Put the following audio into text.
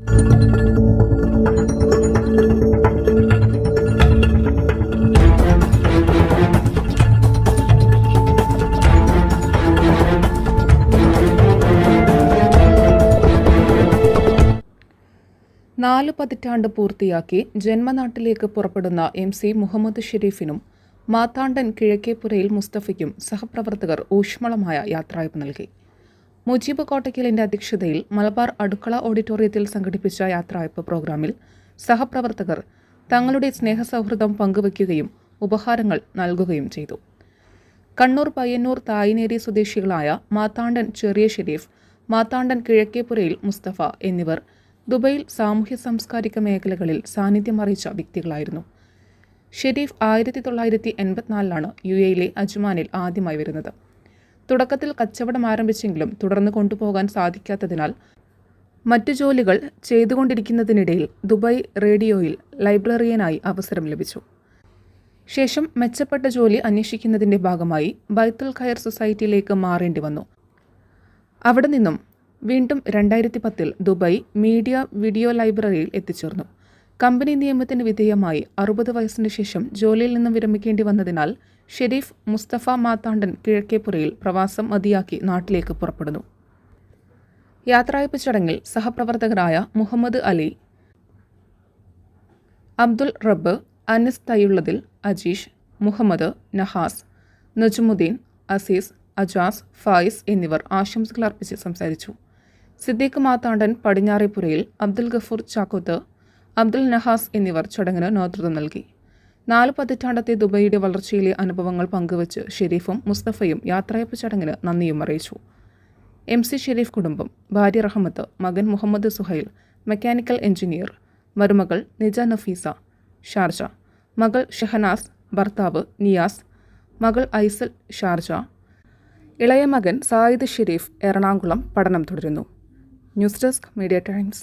നാല് പതിറ്റാണ്ട് പൂർത്തിയാക്കി ജന്മനാട്ടിലേക്ക് പുറപ്പെടുന്ന എം സി മുഹമ്മദ് ഷെരീഫിനും മാത്താണ്ടൻ കിഴക്കേപ്പുരയിൽ മുസ്തഫയ്ക്കും സഹപ്രവർത്തകർ ഊഷ്മളമായ യാത്രയപ്പ് നൽകി. മുജീബ് കോട്ടയ്ക്കലിന്റെ അധ്യക്ഷതയിൽ മലബാർ അടുക്കള ഓഡിറ്റോറിയത്തിൽ സംഘടിപ്പിച്ച യാത്രയപ്പ് പ്രോഗ്രാമിൽ സഹപ്രവർത്തകർ തങ്ങളുടെ സ്നേഹസൗഹൃദം പങ്കുവയ്ക്കുകയും ഉപഹാരങ്ങൾ നൽകുകയും ചെയ്തു. കണ്ണൂർ പയ്യന്നൂർ തായിനേരി സ്വദേശികളായ മാത്താണ്ടൻ ചെറിയ ഷെരീഫ് മാത്താണ്ടൻ കിഴക്കേപ്പുരയിൽ മുസ്തഫ എന്നിവർ ദുബൈയിൽ സാമൂഹ്യ സാംസ്കാരിക മേഖലകളിൽ സാന്നിധ്യം അറിയിച്ച വ്യക്തികളായിരുന്നു. ഷെരീഫ് ആയിരത്തി തൊള്ളായിരത്തി എൺപത്തിനാലിലാണ് യു എയിലെ അജ്മാനിൽ ആദ്യമായി വരുന്നത്. തുടക്കത്തിൽ കച്ചവടം ആരംഭിച്ചെങ്കിലും തുടർന്ന് കൊണ്ടുപോകാൻ സാധിക്കാത്തതിനാൽ മറ്റു ജോലികൾ ചെയ്തുകൊണ്ടിരിക്കുന്നതിനിടയിൽ ദുബായ് റേഡിയോയിൽ ലൈബ്രറിയനായി അവസരം ലഭിച്ചു. ശേഷം മെച്ചപ്പെട്ട ജോലി അന്വേഷിക്കുന്നതിന്റെ ഭാഗമായി ബൈത്തുൽ ഖയർ സൊസൈറ്റിയിലേക്ക് മാറേണ്ടി വന്നു. അവിടെ നിന്നും വീണ്ടും രണ്ടായിരത്തി പത്തിൽ ദുബായ് മീഡിയ വീഡിയോ ലൈബ്രറിയിൽ എത്തിച്ചേർന്നു. കമ്പനി നിയമത്തിന് വിധേയമായി അറുപത് വയസ്സിന് ശേഷം ജോലിയിൽ നിന്നും വിരമിക്കേണ്ടി വന്നതിനാൽ ഷെരീഫ് മുസ്തഫ മാത്താണ്ടൻ കിഴക്കേപ്പുറയിൽ പ്രവാസം മതിയാക്കി നാട്ടിലേക്ക് പുറപ്പെടുന്നു. യാത്രയപ്പ് ചടങ്ങിൽ സഹപ്രവർത്തകരായ മുഹമ്മദ് അലി അബ്ദുൾ റബ്ബ് അനസ് തയ്യുള്ളതിൽ അജീഷ് മുഹമ്മദ് നഹാസ് നജുമുദ്ദീൻ അസീസ് അജാസ് ഫായിസ് എന്നിവർ ആശംസകൾ അർപ്പിച്ച് സംസാരിച്ചു. സിദ്ദീഖ് മാത്താണ്ടൻ പടിഞ്ഞാറേപ്പുരയിൽ അബ്ദുൽ ഗഫൂർ ചാക്കോത്ത് അബ്ദുൽ നഹാസ് എന്നിവർ ചടങ്ങിന് നേതൃത്വം നൽകി. നാല് പതിറ്റാണ്ടത്തെ ദുബൈയുടെ വളർച്ചയിലെ അനുഭവങ്ങൾ പങ്കുവച്ച് ഷെരീഫും മുസ്തഫയും യാത്രയപ്പ് ചടങ്ങിന് നന്ദിയും അറിയിച്ചു. എം സി ഷെരീഫ് കുടുംബം ഭാര്യ റഹമത്ത് മകൻ മുഹമ്മദ് സുഹൈൽ മെക്കാനിക്കൽ എഞ്ചിനീയർ മരുമകൾ നിജ നഫീസ ഷാർജ മകൾ ഷെഹനാസ് ഭർത്താവ് നിയാസ് മകൾ ഐസൽ ഷാർജ ഇളയ മകൻ സായിദ് ഷെരീഫ് എറണാകുളം പഠനം തുടരുന്നു. News desk media times.